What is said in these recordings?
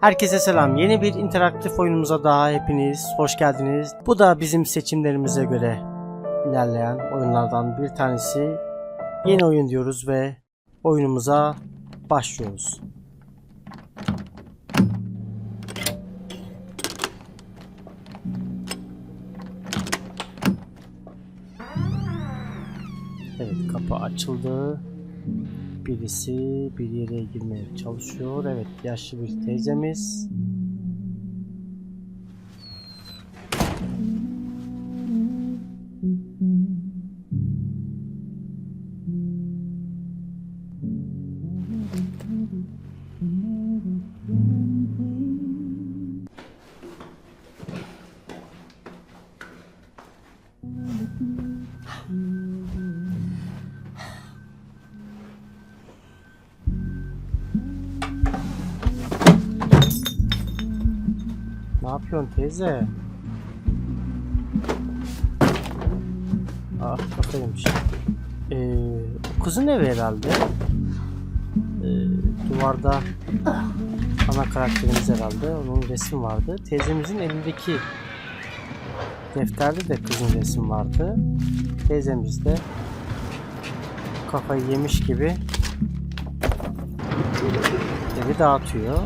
Herkese selam. Yeni bir interaktif oyunumuza daha hepiniz hoş geldiniz. Bu da bizim seçimlerimize göre ilerleyen oyunlardan bir tanesi. Yeni oyun diyoruz ve oyunumuza başlıyoruz. Evet kapı açıldı. Birisi bir yere girmeye çalışıyor. Evet yaşlı bir teyzemiz. Yapıyorsun teyze? Ah kafaymış. Ee, kızın evi herhalde. Ee, duvarda ana karakterimiz herhalde. Onun resim vardı. Teyzemizin elindeki defterde de kızın resim vardı. Teyzemiz de kafayı yemiş gibi evi dağıtıyor.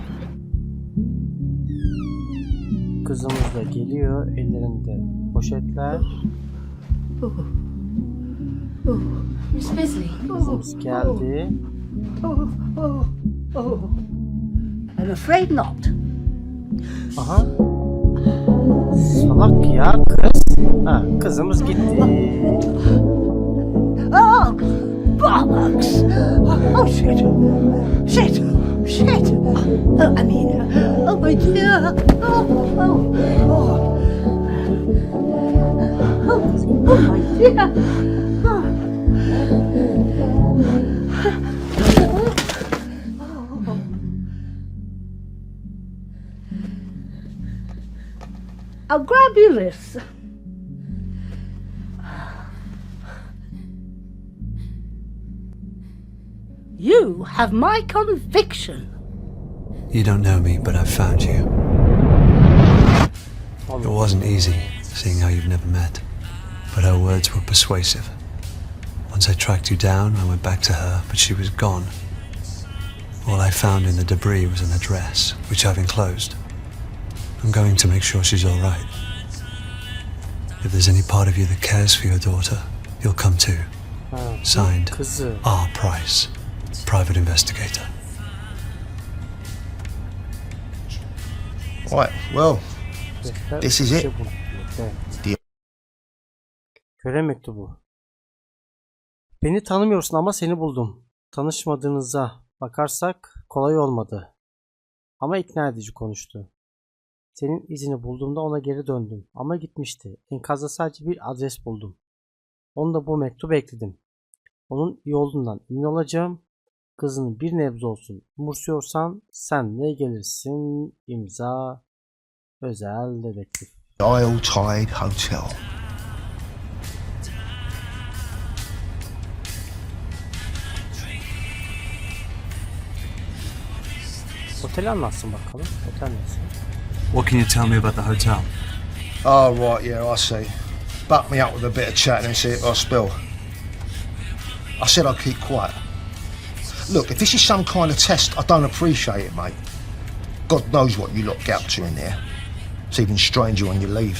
Kızımız da geliyor. Ellerinde poşetler. Miss Bisley. Kızımız geldi. I'm afraid not. Aha. Salak ya kız. Ha, kızımız gitti. Oh, bollocks! Oh, shit! Shit! Shit! Oh, I mean, oh, oh my dear! Oh, oh, oh! Oh, oh my dear! Oh. I'll grab you this. You have my conviction. You don't know me, but I've found you. It wasn't easy, seeing how you've never met, but her words were persuasive. Once I tracked you down, I went back to her, but she was gone. All I found in the debris was an address, which I've enclosed. I'm going to make sure she's all right. If there's any part of you that cares for your daughter, you'll come too. Ah, Signed, uh, R. Price, private investigator. Right, well, This is it. Göre mektubu. Beni tanımıyorsun ama seni buldum. Tanışmadığınıza bakarsak kolay olmadı. Ama ikna edici konuştu. Senin izini bulduğumda ona geri döndüm. Ama gitmişti. Enkazda sadece bir adres buldum. Onu da bu mektubu ekledim. Onun iyi olduğundan emin olacağım. Kızın bir nebze olsun umursuyorsan sen ne gelirsin imza özel dedektif. Dial Tide Hotel. Oteli anlatsın bakalım. Otel nasıl? What can you tell me about the hotel? Oh, right, yeah, I see. Buck me up with a bit of chat and see if I spill. I said I'd keep quiet. Look, if this is some kind of test, I don't appreciate it, mate. God knows what you lot get up to in there. It's even stranger when you leave.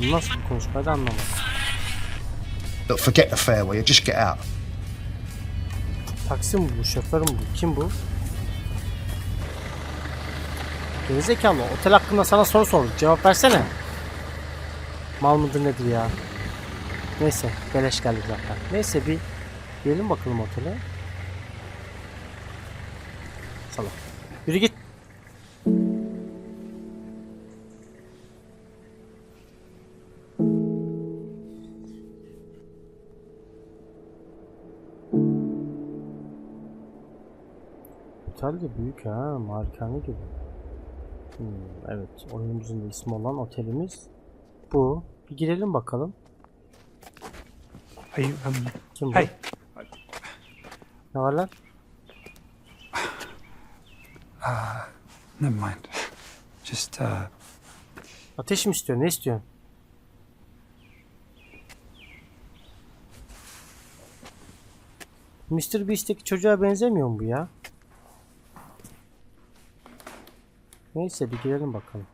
Nasıl bir konuşmaydı anlamadım. Look, forget the fairway, just get out. Taksi mi bu? Şoför mü bu? Kim bu? Gerizekalı. Otel hakkında sana soru sorduk. Cevap versene. Mal mıdır nedir ya? Neyse. Beleş geldik zaten. Neyse bir girelim bakalım otele. Salak. Yürü git. Otel de büyük ha, malikane gibi. Hmm, evet, oyunumuzun ismi olan otelimiz bu. Bir girelim bakalım. Um, Kim bu? hey, Ne var lan? Never mind. Just, uh, Ateş mi istiyor? Ne istiyorsun? Mr. Beast'teki çocuğa benzemiyor mu bu ya? Neyse bir girelim bakalım.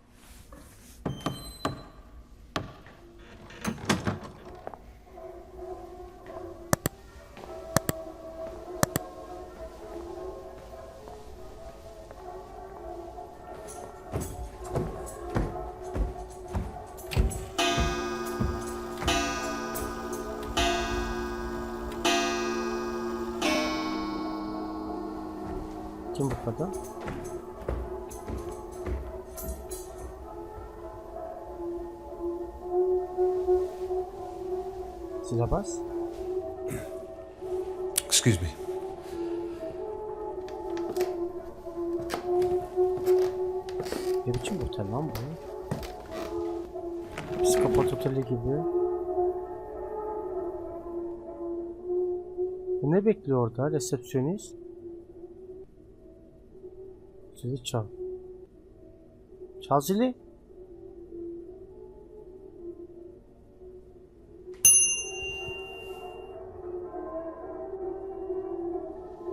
Otel lan bu? Psikopat oteli gibi. Bu ne bekliyor orada resepsiyonist? Zili çal. Çal zili.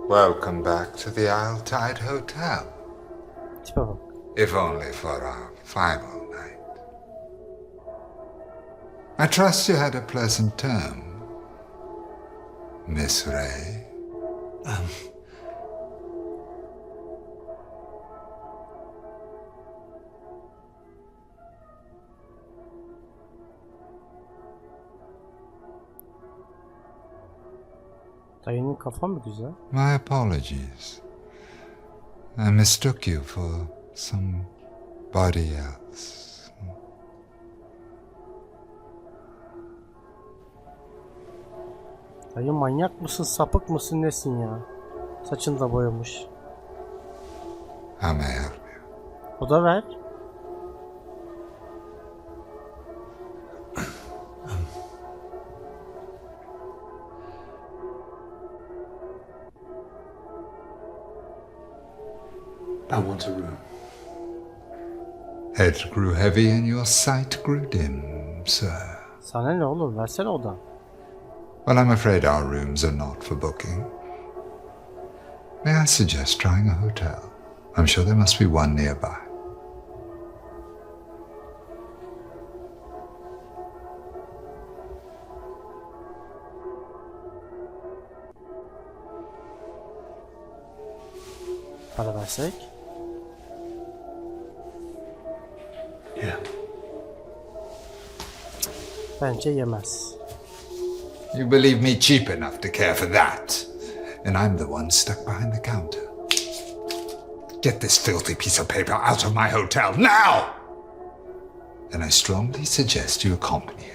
Welcome back to the Isle Tide Hotel, Tipe bak. If only for our final night. I trust you had a pleasant term, Miss Ray. Um, Dayının kafa mı güzel? My apologies. I mistook you for somebody else. Dayı manyak mısın sapık mısın nesin ya? Saçını da boyamış. Help you? O da ver. I want a room. Head grew heavy and your sight grew dim, sir. Sana ne oğlum versene odan. Well, I'm afraid our rooms are not for booking. May I suggest trying a hotel? I'm sure there must be one nearby. Para versek. Bence yemez. You believe me cheap enough to care for that? And I'm the one stuck behind the counter. Get this filthy piece of paper out of my hotel now! And I strongly suggest you accompany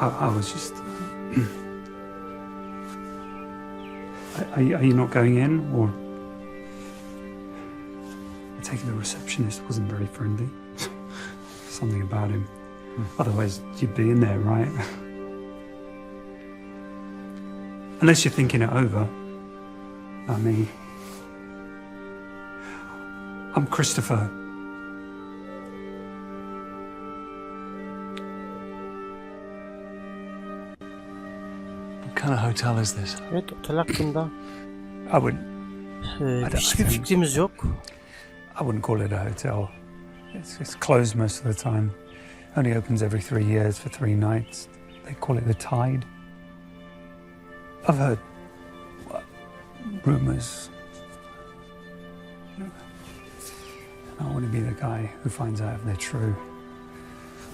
I, I was just. are, you- are you not going in, or? I take it the receptionist wasn't very friendly. Something about him. Otherwise, you'd be in there, right? Unless you're thinking it over. I mean, I'm Christopher. Hotel is this? Evet otel hakkında I would e, Hadi hiçbir fikrimiz yok. I wouldn't call it a hotel. It's, it's closed most of the time. Only opens every three years for three nights. They call it the Tide. I've heard well, rumours. I don't want to be the guy who finds out if they're true.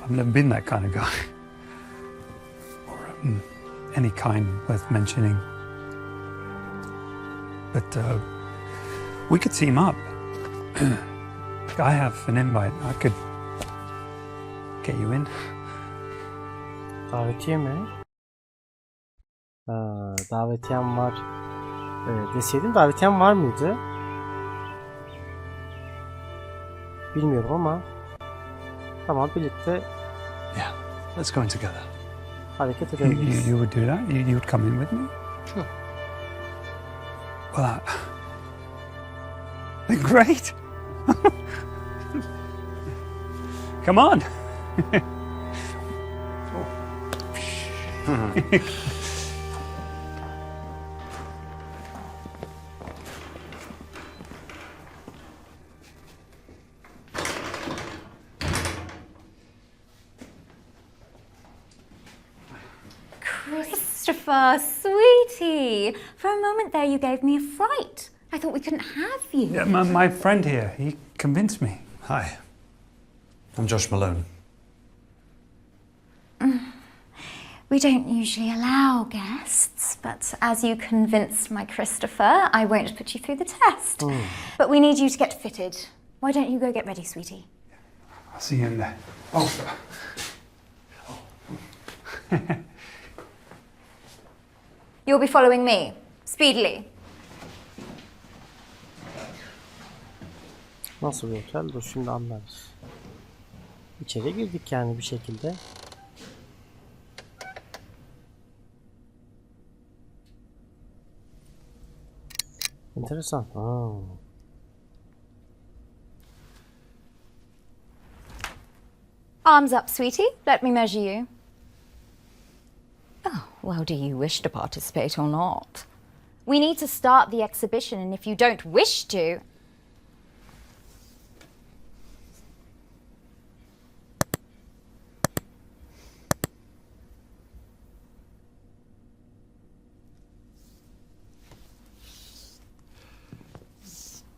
I've never been that kind of guy. Or um, any kind worth mentioning. But uh, We could team up. I have an invite. I could get you in. Davetiye mi? Ha, davetiyem var. Ee, deseydim davetiyem var mıydı? Bilmiyorum ama tamam birlikte Yeah, let's go in together. Hareket You, you, you would do that? You, you would come in with me? Sure. Well, I... great. come on. Christopher, hmm. A moment there, you gave me a fright. I thought we couldn't have you. Yeah, my, my friend here, he convinced me. Hi, I'm Josh Malone. Mm. We don't usually allow guests, but as you convinced my Christopher, I won't put you through the test. Oh. But we need you to get fitted. Why don't you go get ready, sweetie? I'll see you in there. Oh, You'll be following me, speedily. Nasıl bir otel? Dur şimdi anlarız. İçeri girdik yani bir şekilde. Enteresan. Ha. Arms up, sweetie. Let me measure you. Oh, well, do you wish to participate or not? We need to start the exhibition, and if you don't wish to.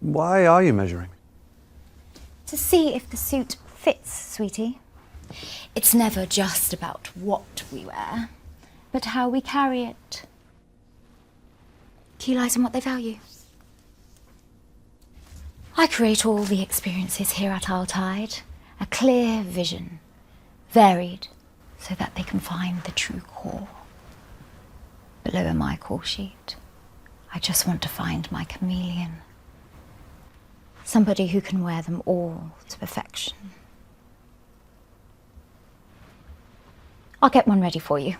Why are you measuring? To see if the suit fits, sweetie. It's never just about what we wear, but how we carry it. Key lies in what they value. I create all the experiences here at Our Tide, a clear vision, varied, so that they can find the true core. Below in my call sheet, I just want to find my chameleon. Somebody who can wear them all to perfection. I'll get one ready for you.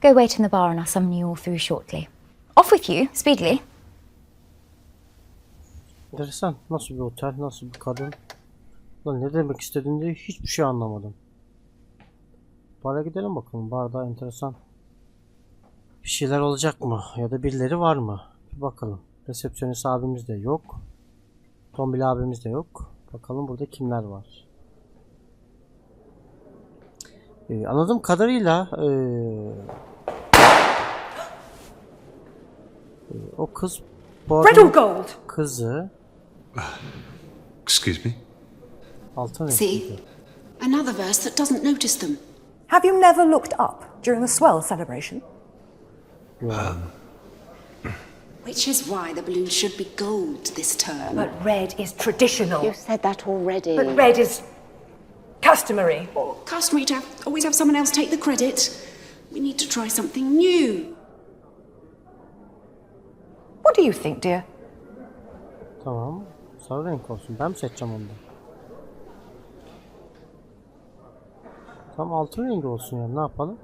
Go wait in the bar and I'll summon you all through shortly. Off with you, speedily. Enteresan. Nasıl bir otel? Nasıl bir kadın? Lan ne demek istediğini hiçbir şey anlamadım. Bara gidelim bakalım. Barda enteresan. Bir şeyler olacak mı? Ya da birileri var mı? Bir bakalım. Resepsiyonist abimiz de yok. Tombil abimiz de yok. Bakalım burada kimler var. Ee, anladığım kadarıyla ee, o kız bu Red or adamın gold? kızı Excuse me? altın See? renkliydi. Another verse that doesn't notice them. Have you never looked up during the swell celebration? Well. Which is why the balloon should be gold this term. But red is traditional. You said that already. But red is customary. Customary to have, always have someone else take the credit. We need to try something new. What do you think, dear? Tamam. Sarı renk olsun. Ben mi seçeceğim onu da? Tam altın rengi olsun yani. Ne yapalım?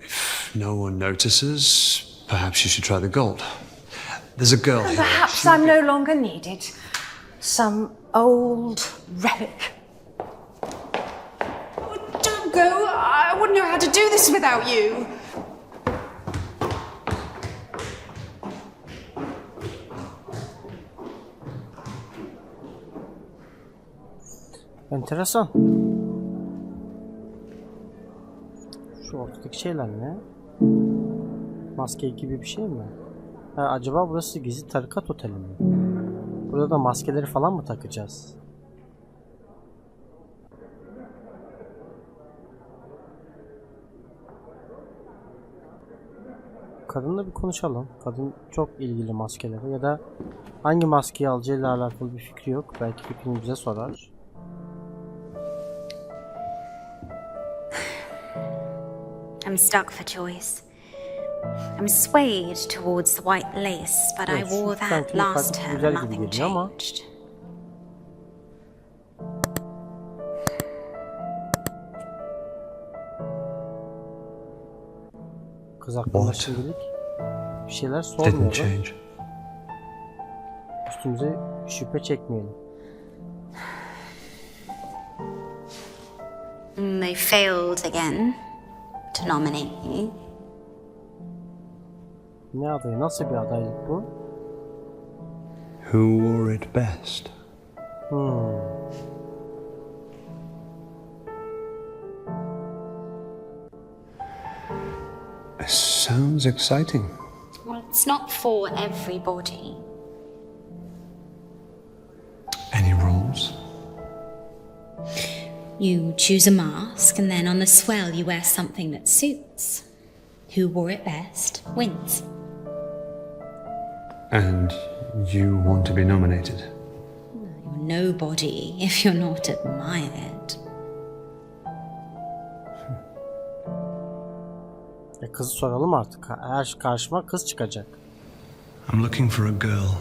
If no one notices, perhaps you should try the gold. There's a girl here. Perhaps I'm no longer needed. Some old relic. Oh, don't go. I wouldn't know how to do this without you. Enteresan. Şu ortadaki şeyler ne? Maske gibi bir şey mi? Ha, acaba burası gizli tarikat oteli mi? Burada da maskeleri falan mı takacağız? kadınla bir konuşalım. Kadın çok ilgili maskelere ya da hangi maskeyi alacağıyla alakalı bir fikri yok. Belki fikrini bize sorar. I'm stuck for choice. I'm swayed towards the white lace, but I Evet, wore that last term güzel and gibi nothing geliyor ama- changed. Kız hakkında What? şimdilik bir şeyler Didn't sormuyor. change. Üstümüze şüphe çekmeyelim. Mm, They failed again to nominate me. Ne adayı? Nasıl bir adaylık bu? Who wore it best? Hmm. Sounds exciting. Well, it's not for everybody. You choose a mask, and then on the swell, you wear something that suits. Who wore it best wins. And you want to be nominated? You're nobody if you're not admired. E kızı soralım artık. Eğer karşıma kız çıkacak. I'm looking for a girl.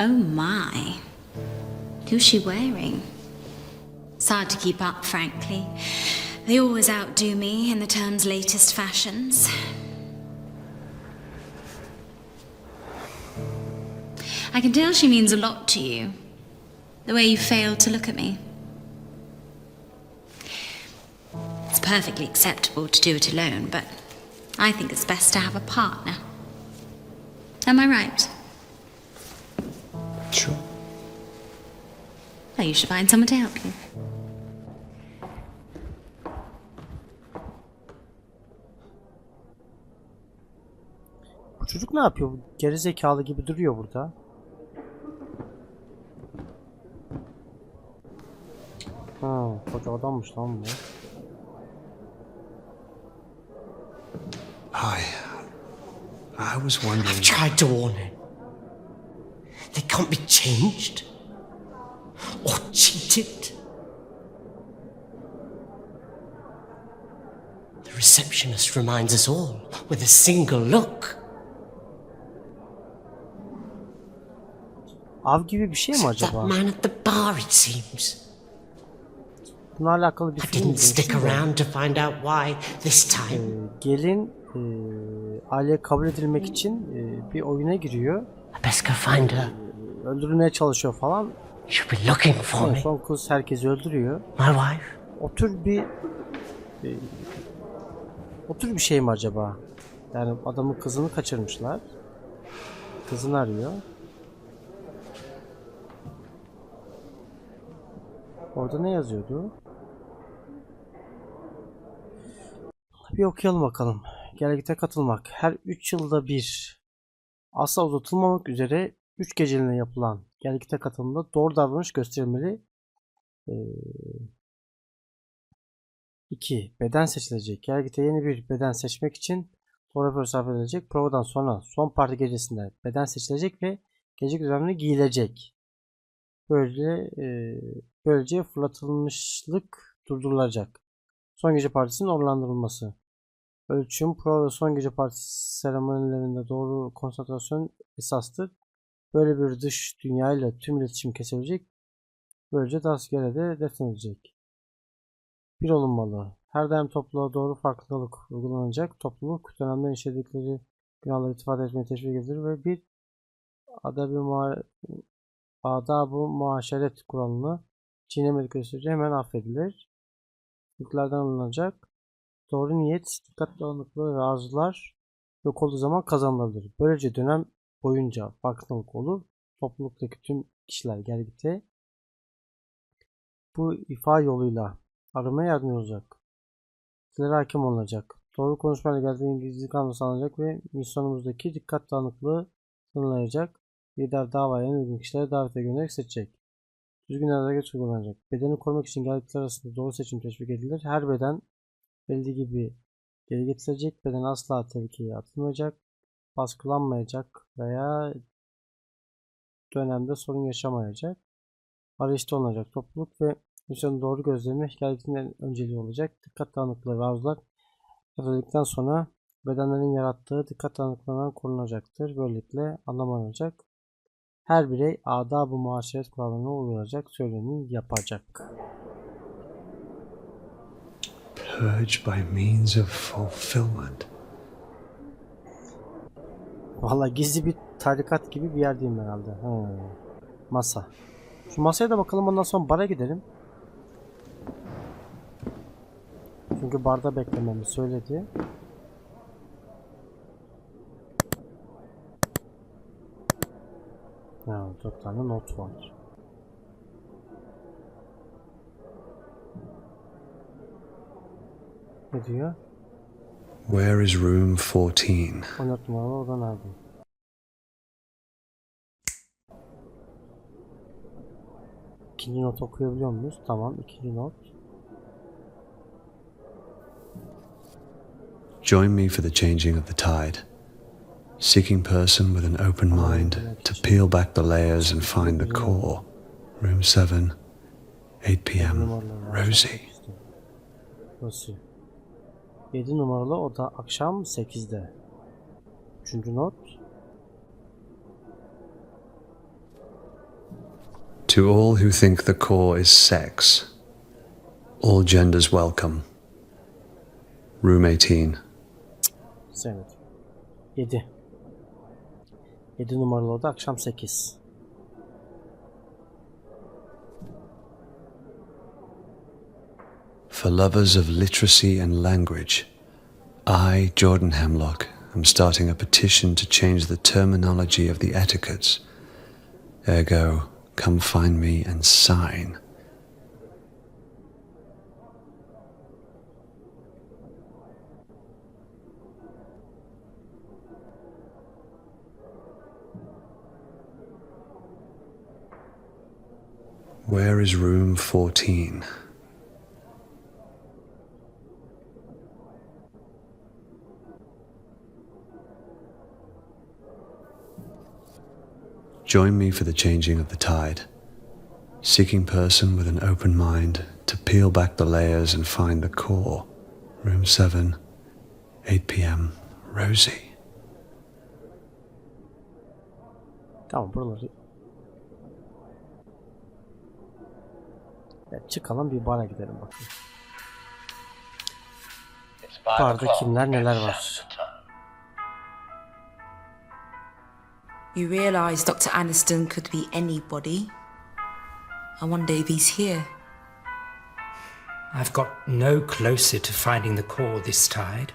Oh my. Who's she wearing? It's hard to keep up, frankly. They always outdo me in the term's latest fashions. I can tell she means a lot to you. The way you failed to look at me. It's perfectly acceptable to do it alone, but I think it's best to have a partner. Am I right? Sure. Well, you should find someone to help you. Çocuk ne yapıyor? Geri zekalı gibi duruyor burada. Ha, koca adammış lan bu. Hi. I was wondering. Tried to warn him. They can't be changed or cheated. The receptionist reminds us all with a single look. Av gibi bir şey mi acaba? man at the bar, it seems. Bununla alakalı bir I film didn't stick izlemiştim de. around to find out why this time. Ee, gelin e, aileye kabul edilmek için e, bir oyuna giriyor. I best go find her. Öldürülmeye çalışıyor falan. Should be looking for En me. son kız herkesi öldürüyor. My wife. O tür bir e, o tür bir şey mi acaba? Yani adamın kızını kaçırmışlar. Kızını arıyor. Orada ne yazıyordu? Bir okuyalım bakalım. Gelgite katılmak. Her 3 yılda bir asla uzatılmamak üzere 3 geceliğine yapılan gelgite katılımda doğru davranış gösterilmeli. Ee, 2. Beden seçilecek. Gelgite yeni bir beden seçmek için bir sarf edilecek. Provadan sonra son parti gecesinde beden seçilecek ve gece düzenli giyilecek. Böylece e, böylece fırlatılmışlık durdurulacak. Son gece partisinin onurlandırılması. Ölçüm, prova ve son gece partisi seremonilerinde doğru konsantrasyon esastır. Böyle bir dış dünyayla tüm iletişim kesilecek. Böylece de defnedilecek. Bir olunmalı. Her daim topluluğa doğru farkındalık uygulanacak. Topluluk dönemde işledikleri günahları itifade etmeye teşvik edilir ve bir adab-ı mua- adab-ı muaşeret kuralını çiğnemedikleri sürece hemen affedilir. Yüklerden alınacak. Doğru niyet, dikkat dağınıklığı ve arzular yok olduğu zaman kazanılabilir. Böylece dönem boyunca farkındalık olur. Topluluktaki tüm kişiler gelgite bu ifa yoluyla aramaya yardımcı olacak. Sizlere hakim olunacak. Doğru konuşmayla geldiğin gizlilik anlamı sağlanacak ve misyonumuzdaki dikkat dağınıklığı sınırlayacak. Lider davaya uygun kişilere davete göndererek seçecek. Düzgün geç uygulanacak. Bedeni korumak için geldikleri arasında doğru seçim teşvik edilir. Her beden belli gibi Geri getirilecek beden asla tehlikeye atılmayacak, baskılanmayacak veya dönemde sorun yaşamayacak. Arayışta olacak topluluk ve misyonun doğru gözlemi hikayenin önceliği olacak. Dikkat dağınıklığı ve arzular yaratılduktan sonra bedenlerin yarattığı dikkat dağınıklığından korunacaktır. Böylelikle anlamlanacak. Her birey adab-ı muaşeret kurallarına uyulacak, söyleneni yapacak. Purge by means of fulfillment. Vallahi gizli bir tarikat gibi bir yerdeyim herhalde. Ha. Masa. Şu masaya da bakalım ondan sonra bara gidelim. Çünkü barda beklememi söyledi. Ha, dört tane not var. Ne diyor? Where is room 14? 14 numaralı oda nerede? İkinci not okuyabiliyor muyuz? Tamam, ikinci not. Join me for the changing of the tide. Seeking person with an open mind to peel back the layers and find the core. Room 7, 8 p.m. Numaraları Rosie. 7 numaralı oda akşam 8'de. Üçüncü not. To all who think the core is sex, all genders welcome. Room 18. Sevmedim. 7. 7 numaralı oda akşam 8. For lovers of literacy and language, I, Jordan Hemlock, am starting a petition to change the terminology of the etiquettes. Ergo, come find me and sign. Where is room 14? Join me for the changing of the tide. Seeking person with an open mind to peel back the layers and find the core. Room 7, 8 p.m. Rosie. Tamam buraları. Çıkalım bir bara gidelim bakayım. Barda kimler neler var. You realise Dr. Aniston could be anybody. I wonder if he's here. I've got no closer to finding the core this tide.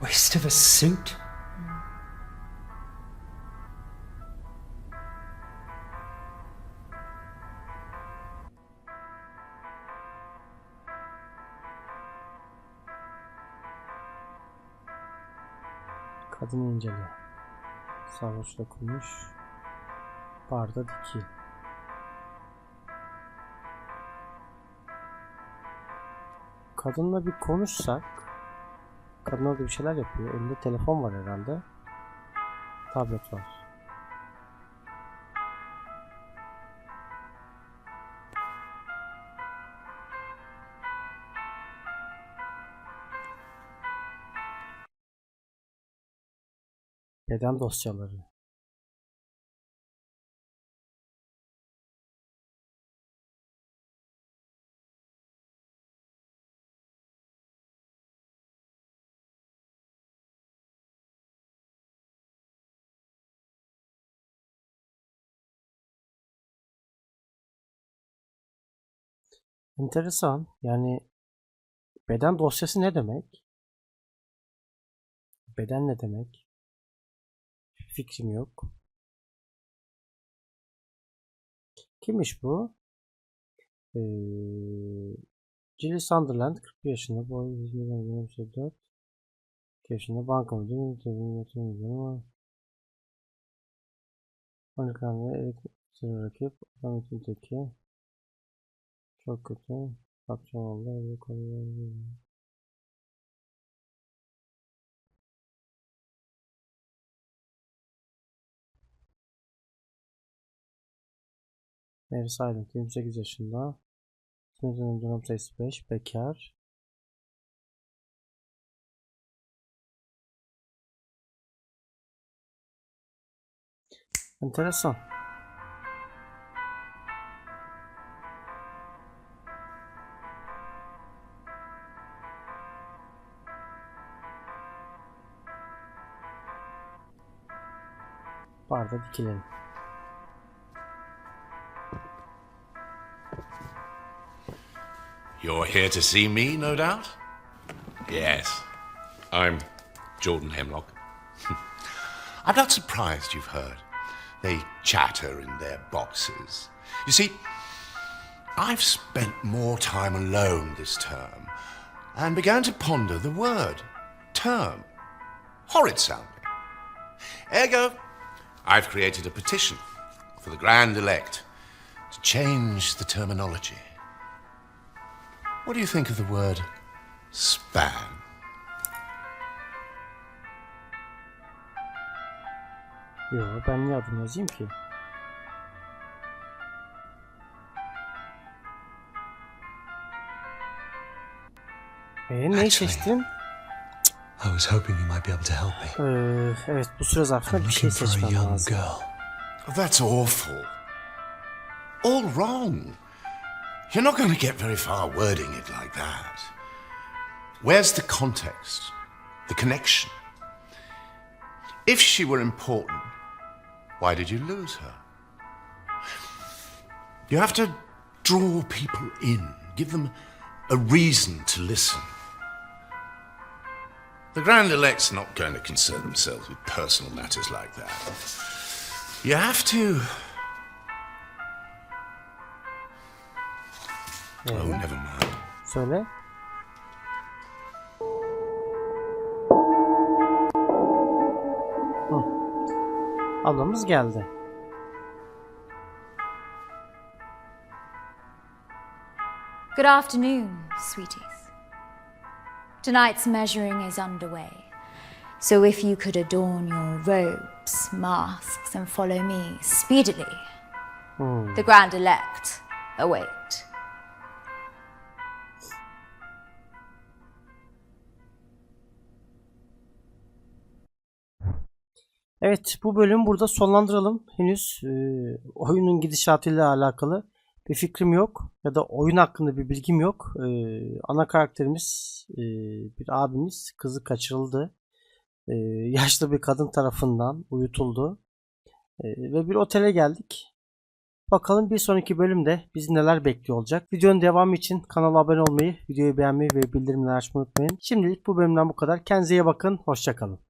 Waste of a suit. Kadını incele. Sarhoş dokunmuş. Barda dikil. Kadınla bir konuşsak. Kadın orada bir şeyler yapıyor. Elinde telefon var herhalde. Tablet var. Beden dosyaları. Enteresan. Yani beden dosyası ne demek? Beden ne demek? Fikrim yok. Kimmiş bu? Ee, Jill Sunderland 41 yaşında. Boyu 124. yaşında. Banka müdürü. Yatırım müdürü. Amerikan ve elektrik rakip. Adam için teki. Çok kötü. Kapçam oldu. Mary Silent 28 yaşında. Smith'in dönem sayısı 5. Bekar. Enteresan. Barda dikilelim. You're here to see me, no doubt? Yes. I'm Jordan Hemlock. I'm not surprised you've heard. They chatter in their boxes. You see, I've spent more time alone this term and began to ponder the word term. Horrid sounding. Ergo, I've created a petition for the Grand Elect to change the terminology. What do you think of the word span? Yo ben niye adını yazayım ki? Ee, neyi seçtin? I was hoping you might be able to help me. Ee, evet bu süre zarfında I'm bir şey looking for a seçmem young lazım. girl. That's awful. All wrong. You're not going to get very far wording it like that. Where's the context? The connection? If she were important, why did you lose her? You have to draw people in, give them a reason to listen. The Grand Elect's not going to concern themselves with personal matters like that. You have to. Oh, never mind. Söyle. Hı. Ablamız geldi. Good afternoon, sweeties. Tonight's measuring is underway. So if you could adorn your robes, masks, and follow me speedily, Hmm. the grand elect await. Evet bu bölüm burada sonlandıralım. Henüz e, oyunun gidişatıyla alakalı bir fikrim yok. Ya da oyun hakkında bir bilgim yok. E, ana karakterimiz e, bir abimiz kızı kaçırıldı. E, yaşlı bir kadın tarafından uyutuldu. E, ve bir otele geldik. Bakalım bir sonraki bölümde bizi neler bekliyor olacak. Videonun devamı için kanala abone olmayı, videoyu beğenmeyi ve bildirimleri açmayı unutmayın. Şimdilik bu bölümden bu kadar. Kendinize iyi bakın. Hoşçakalın.